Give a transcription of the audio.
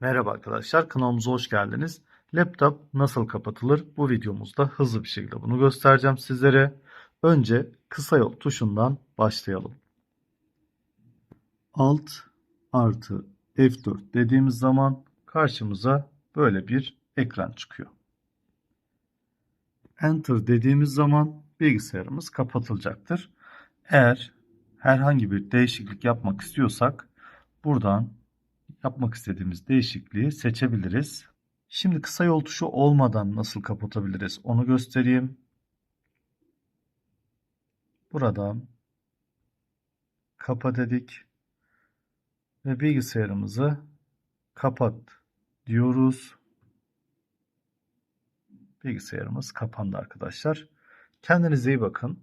Merhaba arkadaşlar, kanalımıza hoş geldiniz. Laptop nasıl kapatılır? Bu videomuzda hızlı bir şekilde bunu göstereceğim sizlere. Önce kısa yol tuşundan başlayalım. Alt artı F4 dediğimiz zaman karşımıza böyle bir ekran çıkıyor. Enter dediğimiz zaman bilgisayarımız kapatılacaktır. Eğer herhangi bir değişiklik yapmak istiyorsak buradan yapmak istediğimiz değişikliği seçebiliriz. Şimdi kısa yol tuşu olmadan nasıl kapatabiliriz onu göstereyim. Buradan kapa dedik ve bilgisayarımızı kapat diyoruz. Bilgisayarımız kapandı arkadaşlar. Kendinize iyi bakın.